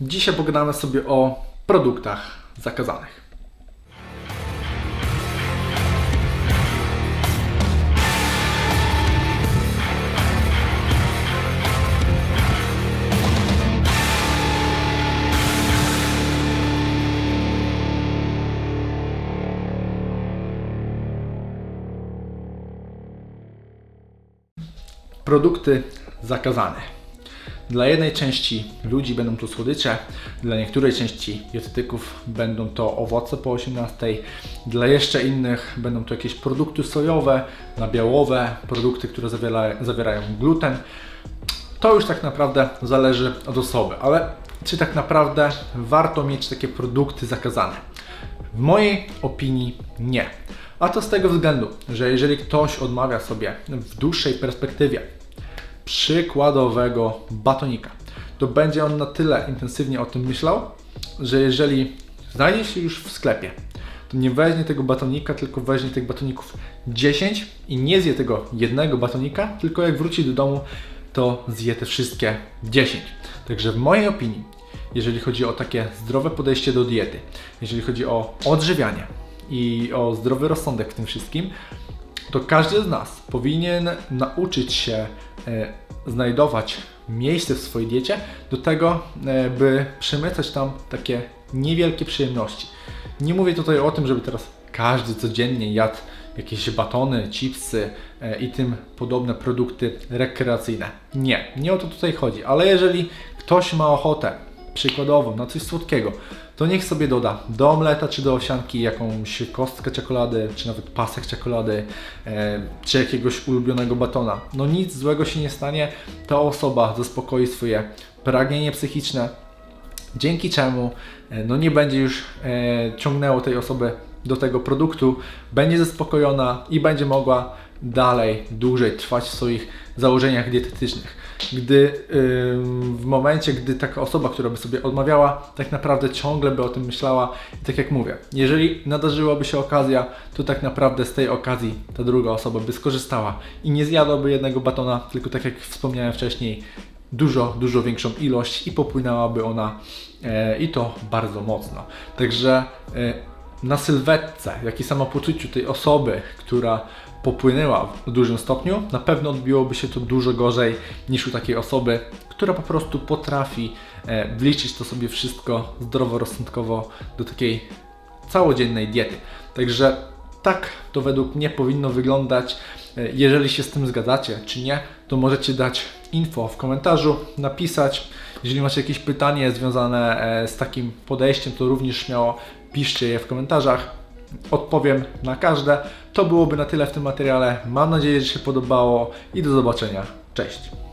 Dzisiaj pogadamy sobie o produktach zakazanych. Produkty zakazane. Dla jednej części ludzi będą to słodycze, dla niektórej części dietetyków będą to owoce po 18, dla jeszcze innych będą to jakieś produkty sojowe, nabiałowe, produkty, które zawiera, zawierają gluten. To już tak naprawdę zależy od osoby, ale czy tak naprawdę warto mieć takie produkty zakazane? W mojej opinii nie. A to z tego względu, że jeżeli ktoś odmawia sobie w dłuższej perspektywie przykładowego batonika, to będzie on na tyle intensywnie o tym myślał, że jeżeli znajdzie się już w sklepie, to nie weźmie tego batonika, tylko weźmie tych batoników 10 i nie zje tego jednego batonika, tylko jak wróci do domu, to zje te wszystkie 10. Także w mojej opinii, jeżeli chodzi o takie zdrowe podejście do diety, jeżeli chodzi o odżywianie i o zdrowy rozsądek w tym wszystkim, to każdy z nas powinien nauczyć się e, znajdować miejsce w swojej diecie do tego, e, by przemycać tam takie niewielkie przyjemności. Nie mówię tutaj o tym, żeby teraz każdy codziennie jadł jakieś batony, chipsy e, i tym podobne produkty rekreacyjne. Nie, nie o to tutaj chodzi, ale jeżeli ktoś ma ochotę przykładowo na coś słodkiego, to niech sobie doda do omleta czy do owsianki jakąś kostkę czekolady, czy nawet pasek czekolady, e, czy jakiegoś ulubionego batona. No nic złego się nie stanie, ta osoba zaspokoi swoje pragnienie psychiczne, dzięki czemu e, no nie będzie już e, ciągnęło tej osoby do tego produktu, będzie zaspokojona i będzie mogła dalej, dłużej trwać w swoich założeniach dietetycznych. Gdy ym, w momencie, gdy taka osoba, która by sobie odmawiała, tak naprawdę ciągle by o tym myślała i tak jak mówię, jeżeli nadarzyłaby się okazja, to tak naprawdę z tej okazji ta druga osoba by skorzystała i nie zjadłaby jednego batona, tylko tak jak wspomniałem wcześniej, dużo, dużo większą ilość i popłynęłaby ona e, i to bardzo mocno. Także e, na sylwetce, jak i samopoczuciu tej osoby, która popłynęła w dużym stopniu, na pewno odbiłoby się to dużo gorzej niż u takiej osoby, która po prostu potrafi e, wliczyć to sobie wszystko zdroworozsądkowo do takiej całodziennej diety. Także tak to według mnie powinno wyglądać. E, Jeżeli się z tym zgadzacie, czy nie, to możecie dać info w komentarzu, napisać. Jeżeli macie jakieś pytanie związane e, z takim podejściem, to również śmiało piszcie je w komentarzach. Odpowiem na każde. To byłoby na tyle w tym materiale. Mam nadzieję, że się podobało i do zobaczenia. Cześć!